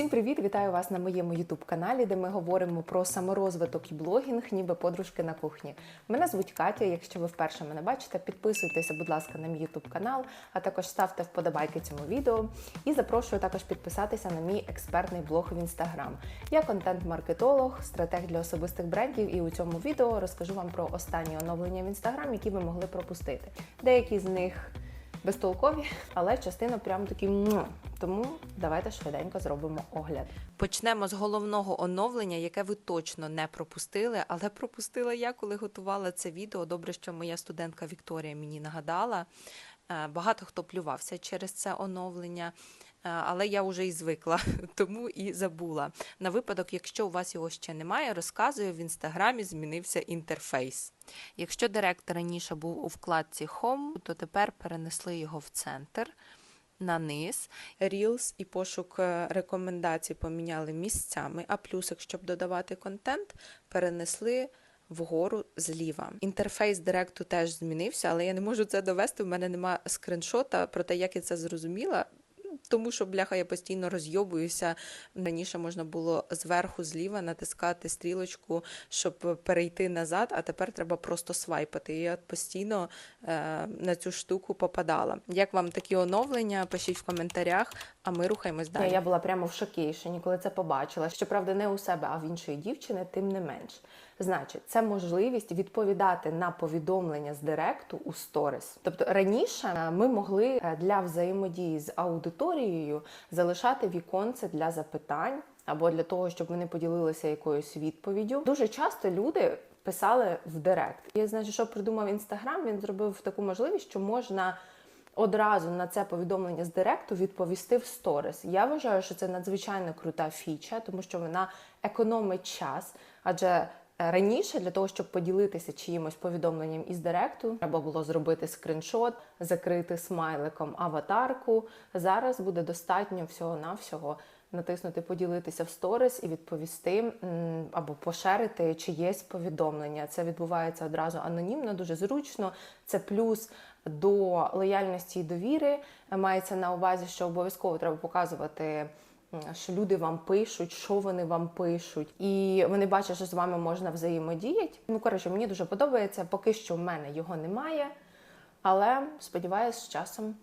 Всім привіт! Вітаю вас на моєму youtube каналі, де ми говоримо про саморозвиток і блогінг, ніби подружки на кухні. Мене звуть Катя. Якщо ви вперше мене бачите, підписуйтеся, будь ласка, на мій youtube канал, а також ставте вподобайки цьому відео. І запрошую також підписатися на мій експертний блог в інстаграм. Я контент-маркетолог, стратег для особистих брендів, і у цьому відео розкажу вам про останні оновлення в інстаграм, які ви могли пропустити. Деякі з них безтолкові, але частина прям такі му. Тому давайте швиденько зробимо огляд. Почнемо з головного оновлення, яке ви точно не пропустили, але пропустила я, коли готувала це відео. Добре, що моя студентка Вікторія мені нагадала. Е, Багато хто плювався через це оновлення, але я вже і звикла, тому і забула. На випадок, якщо у вас його ще немає, розказую, в інстаграмі змінився інтерфейс. Якщо директ раніше був у вкладці Home, то тепер перенесли його в центр на низ. Reels і пошук е, рекомендацій поміняли місцями, а плюсик, щоб додавати контент, перенесли вгору зліва. Інтерфейс директу теж змінився, але я не можу це довести. В мене нема скриншота про те, як я це зрозуміла. Тому що, бляха, я постійно розйобуюся. Раніше можна було зверху зліва натискати стрілочку, щоб перейти назад, а тепер треба просто свайпати. І я постійно е, на цю штуку попадала. Як вам такі оновлення? Пишіть в коментарях, а ми рухаємось далі. Я була прямо в шокейшені, коли це побачила. Щоправда, не у себе, а в іншої дівчини, тим не менш. Значить, це можливість відповідати на повідомлення з директу у сторіс. Тобто раніше е, ми могли е, для взаємодії з аудиторією залишати віконце для запитань або для того, щоб вони поділилися якоюсь відповіддю. Дуже часто люди писали в директ. І значить, що придумав інстаграм, він зробив таку можливість, що можна. Одразу на це повідомлення з директу відповісти в сторіс. Я вважаю, що це надзвичайно крута фіча, тому що вона економить час, адже Раніше для того, щоб поділитися чиїмось повідомленням із директу, треба було зробити скриншот, закрити смайликом аватарку. Зараз буде достатньо всього-навсього натиснути Поділитися в сторіс і відповісти або пошерити чиєсь повідомлення. Це відбувається одразу анонімно, дуже зручно. Це плюс до лояльності і довіри. Мається на увазі, що обов'язково треба показувати що люди вам пишуть, що вони вам пишуть, і вони бачать, що з вами можна взаємодіяти. Ну коротше, мені дуже подобається. Поки що в мене його немає, але сподіваюся, з часом.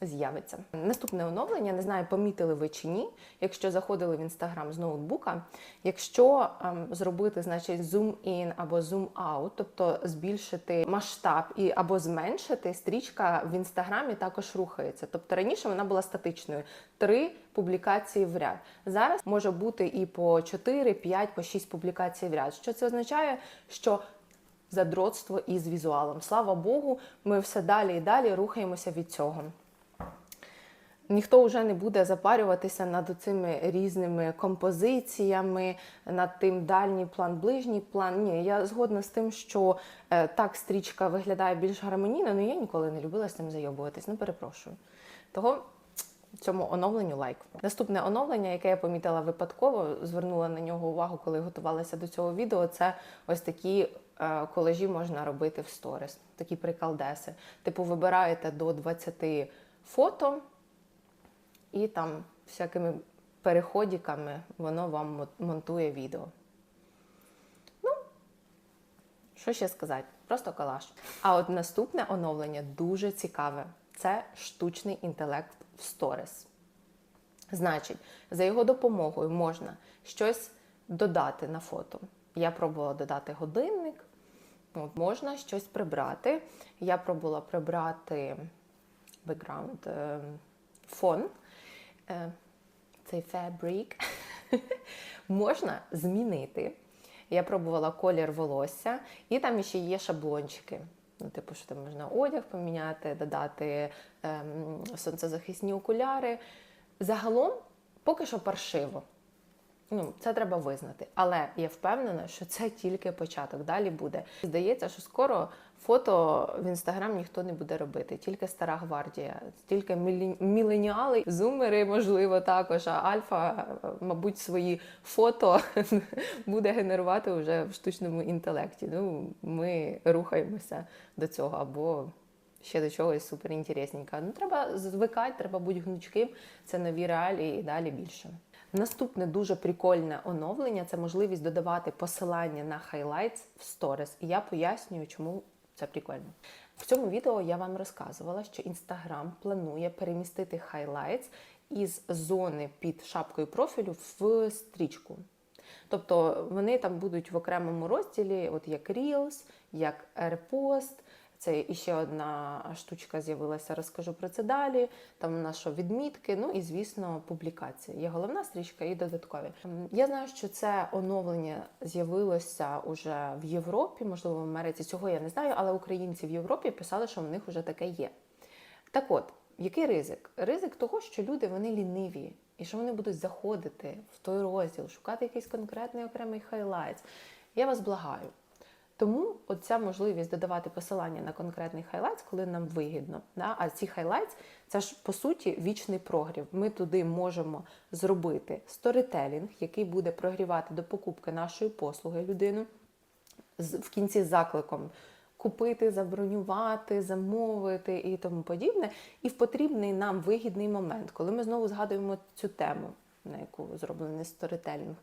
З'явиться наступне оновлення. Не знаю, помітили ви чи ні. Якщо заходили в інстаграм з ноутбука, якщо ем, зробити, значить, зум-ін або зум-аут, тобто збільшити масштаб і або зменшити, стрічка в інстаграмі також рухається. Тобто раніше вона була статичною. Три публікації в ряд. Зараз може бути і по 4, 5, по 6 публікацій в ряд. Що це означає? Що задротство із візуалом. Слава Богу, ми все далі і далі рухаємося від цього. Ніхто вже не буде запарюватися над цими різними композиціями, над тим дальній план, ближній план. Ні, я згодна з тим, що е, так стрічка виглядає більш гармонійно, але я ніколи не любила з цим зайобуватись. Ну, перепрошую. Того цьому оновленню лайк. Наступне оновлення, яке я помітила випадково, звернула на нього увагу, коли готувалася до цього відео. Це ось такі е, колажі можна робити в сторіс, такі прикалдеси. Типу, вибираєте до 20 фото і там всякими переходиками воно вам монтує відео. Ну, що ще сказати? Просто калаш. А от наступне оновлення дуже цікаве. Це штучний інтелект в сторіс. Значить, за його допомогою можна щось додати на фото. Я пробувала додати годинник, от, можна щось прибрати. Я пробувала прибрати бекграунд фон е, цей фабрик можна змінити. Я пробувала колір волосся, і там ще є шаблончики. Ну, типу, що там можна одяг поміняти, додати ем, сонцезахисні окуляри. Загалом, поки що паршиво. Ну, це треба визнати. Але я впевнена, що це тільки початок. Далі буде. Здається, що скоро фото в інстаграм ніхто не буде робити, тільки стара гвардія, тільки міленіали, зумери, можливо, також. А альфа, мабуть, свої фото буде генерувати вже в штучному інтелекті. Ну, ми рухаємося до цього або. Ще до чогось суперінтересненького. Ну, треба звикати, треба бути гнучким. Це нові реалії і далі більше. Наступне дуже прикольне оновлення це можливість додавати посилання на highlights в Stories. І я пояснюю, чому це прикольно. В цьому відео я вам розказувала, що Instagram планує перемістити highlights із зони під шапкою профілю в стрічку. Тобто вони там будуть в окремому розділі, от як Reels, як Repost. Це іще одна штучка з'явилася, розкажу про це далі. Там у нас що відмітки, ну і звісно, публікації. Є головна стрічка і додаткові. Ем, Я знаю, що це оновлення з'явилося уже в Європі, можливо, в Америці. Цього я не знаю, але українці в Європі писали, що в них вже таке є. Так от, який ризик? Ризик того, що люди вони ліниві, і що вони будуть заходити в той розділ, шукати якийсь конкретний окремий хайлайт. Я вас благаю. Тому оця можливість додавати посилання на конкретний хайлайт, коли нам вигідно. Да? А ці хайлайтс це ж по суті вічний прогрів. Ми туди можемо зробити сторітелінг, який буде прогрівати до покупки нашої послуги людину в кінці закликом купити, забронювати, замовити і тому подібне. І в потрібний нам вигідний момент, коли ми знову згадуємо цю тему, на яку зроблений сторітелінг, ем,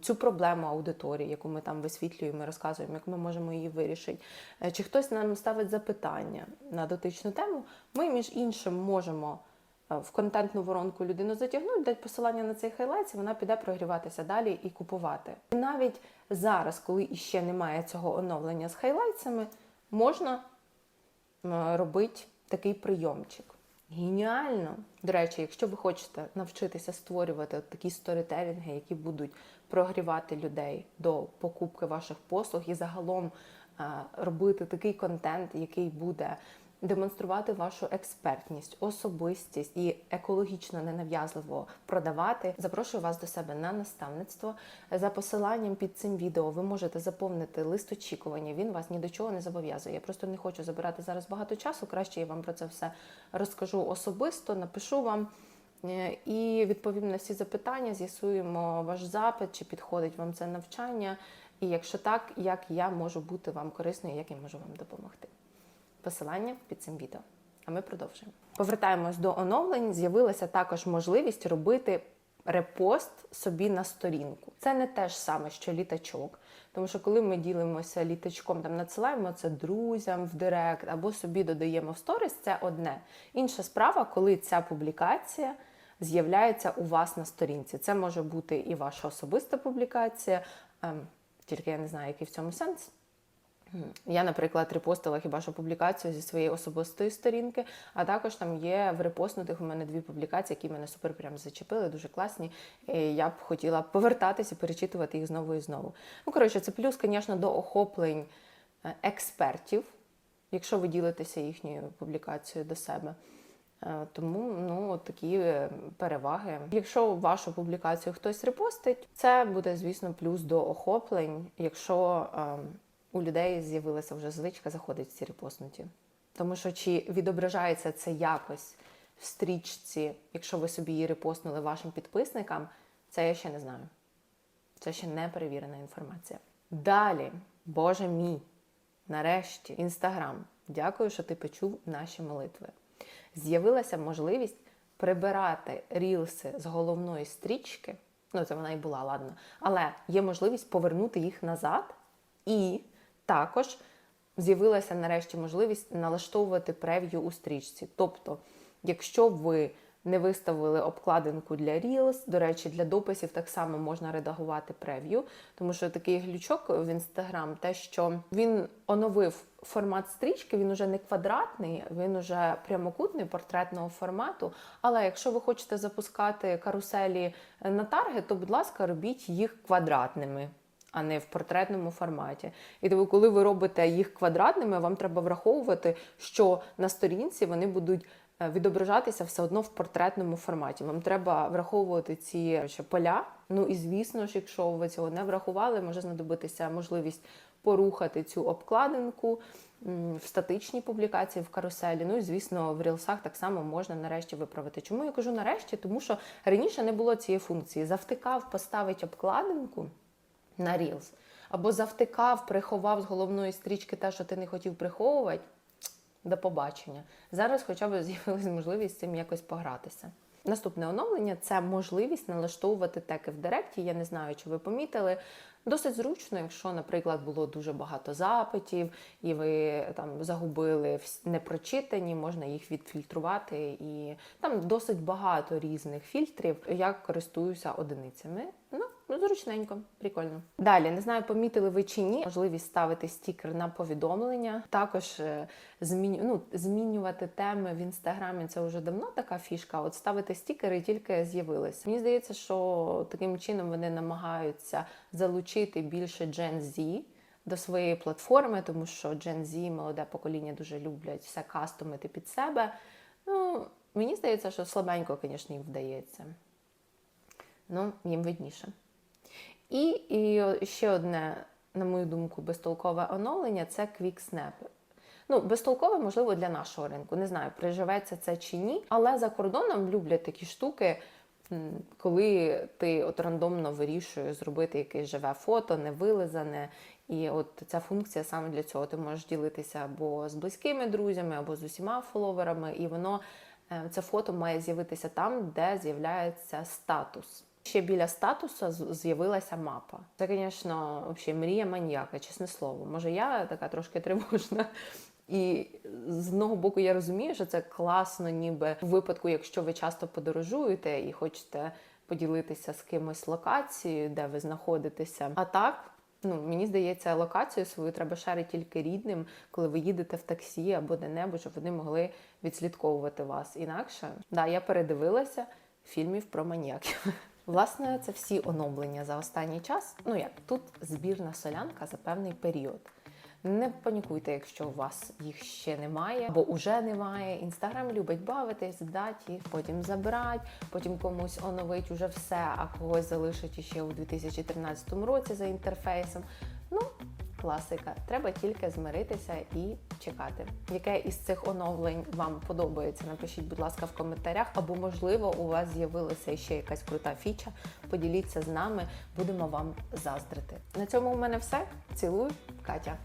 цю проблему аудиторії, яку ми там висвітлюємо, розказуємо, як ми можемо її вирішити. Е, Чи хтось нам ставить запитання на дотичну тему, ми між іншим можемо е, в контентну воронку людину затягнути, дати посилання на цей хайлайт, і вона піде прогріватися далі і купувати. І навіть зараз, коли іще немає цього оновлення з хайлайтсами, можна робити такий прийомчик. Геніально! До речі, якщо ви хочете навчитися створювати такі сторітелінги, які будуть прогрівати людей до покупки ваших послуг і загалом е, робити такий контент, який буде демонструвати вашу експертність, особистість і екологічно ненав'язливо продавати. Запрошую вас до себе на наставництво. За посиланням під цим відео ви можете заповнити лист очікування. Він вас ні до чого не зобов'язує. Я просто не хочу забирати зараз багато часу. Краще я вам про це все розкажу особисто, напишу вам. Е, І відповім на всі запитання, з'ясуємо ваш запит, чи підходить вам це навчання, і якщо так, як я можу бути вам корисною, як я можу вам допомогти. Посилання під цим відео. А ми продовжуємо. Повертаємось до оновлень. З'явилася також можливість робити репост собі на сторінку. Це не те ж саме, що літачок. Тому що коли ми ділимося літачком, там надсилаємо це друзям в директ або собі додаємо в сторіс, це одне. Інша справа, коли ця публікація з'являється у вас на сторінці. Це може бути і ваша особиста публікація, ем, тільки я не знаю, який в цьому сенс. Я, наприклад, репостила хіба що публікацію зі своєї особистої сторінки, а також там є в репостнутих у мене дві публікації, які мене супер прям зачепили, дуже класні. І я б хотіла повертатися перечитувати їх знову і знову. Ну, коротше, це плюс, звісно, до охоплень е, експертів, якщо ви ділитеся їхньою публікацією до себе. Е, Тому ну, такі е, переваги. Якщо вашу публікацію хтось репостить, це буде, звісно, плюс до охоплень, якщо е, у людей з'явилася вже звичка заходить в ці репостнуті. Тому що чи відображається це якось в стрічці, якщо ви собі її репостнули вашим підписникам, це я ще не знаю. Це ще не перевірена інформація. Далі, Боже мій, нарешті, Інстаграм. Дякую, що ти почув наші молитви. З'явилася можливість прибирати рілси з головної стрічки. Ну, це вона і була, ладно. Але є можливість повернути їх назад, і також з'явилася нарешті можливість налаштовувати прев'ю у стрічці. Тобто, якщо ви не виставили обкладинку для Reels, до речі, для дописів так само можна редагувати прев'ю, тому що такий глючок в Instagram, те, що він оновив формат стрічки, він уже не квадратний, він уже прямокутний портретного формату. Але якщо ви хочете запускати каруселі на таргет, то, будь ласка, робіть їх квадратними а не в портретному форматі. І тому, коли ви робите їх квадратними, вам треба враховувати, що на сторінці вони будуть е, відображатися все одно в портретному форматі. Вам треба враховувати ці поля. Ну і звісно ж, якщо ви цього не врахували, може знадобитися можливість порухати цю обкладинку в статичній публікації в каруселі. Ну і звісно, в рілсах так само можна нарешті виправити. Чому я кажу нарешті? Тому що раніше не було цієї функції. Завтикав, поставить обкладинку на Reels. Або завтикав, приховав з головної стрічки те, що ти не хотів приховувати. До побачення. Зараз хоча б з'явилася можливість з цим якось погратися. Наступне оновлення це можливість налаштовувати теки в Директі. Я не знаю, чи ви помітили. Досить зручно, якщо, наприклад, було дуже багато запитів, і ви там загубили непрочитані, можна їх відфільтрувати. І там досить багато різних фільтрів. Я користуюся одиницями. Ну, ну зручненько, прикольно. Далі не знаю, помітили ви чи ні. Можливість ставити стікер на повідомлення. Також е, зміню, ну, змінювати теми в інстаграмі. Це вже давно така фішка. От ставити стікери тільки з'явилися. Мені здається, що таким чином вони намагаються залучити більше Gen Z до своєї платформи, тому що Gen Z, молоде покоління, дуже люблять все кастомити під себе. Ну, мені здається, що слабенько, звісно, їм вдається. Ну, їм видніше. І, і ще одне, на мою думку, безтолкове оновлення це QuickSnap. Ну, безтолкове, можливо, для нашого ринку. Не знаю, приживеться це чи ні. Але за кордоном люблять такі штуки, коли ти от рандомно вирішуєш зробити якесь живе фото, не вилизане. І от ця функція саме для цього. Ти можеш ділитися або з близькими друзями, або з усіма фоловерами, і воно е, це фото має з'явитися там, де з'являється статус. Ще біля статусу з'явилася мапа. Це, звісно, взагалі мрія маньяка, чесне слово. Може, я така трошки тривожна. І з одного боку я розумію, що це класно, ніби в випадку, якщо ви часто подорожуєте і хочете поділитися з кимось локацією, де ви знаходитеся. А так, ну мені здається, локацію свою треба шарити тільки рідним, коли ви їдете в таксі або де-небудь, щоб вони могли відслідковувати вас. Інакше, да, я передивилася фільмів про маніяків. Власне, це всі оновлення за останній час. Ну як тут збірна солянка за певний період. Не панікуйте, якщо у вас їх ще немає, або уже немає. Інстаграм любить бавитись, дати їх, потім забрати, потім комусь оновить уже все, а когось залишить ще у 2013 році за інтерфейсом. Ну, класика. Треба тільки змиритися і чекати. Яке із цих оновлень вам подобається? Напишіть, будь ласка, в коментарях, або можливо у вас з'явилася ще якась крута фіча. Поділіться з нами, будемо вам заздрити. На цьому у мене все. Цілую, Катя.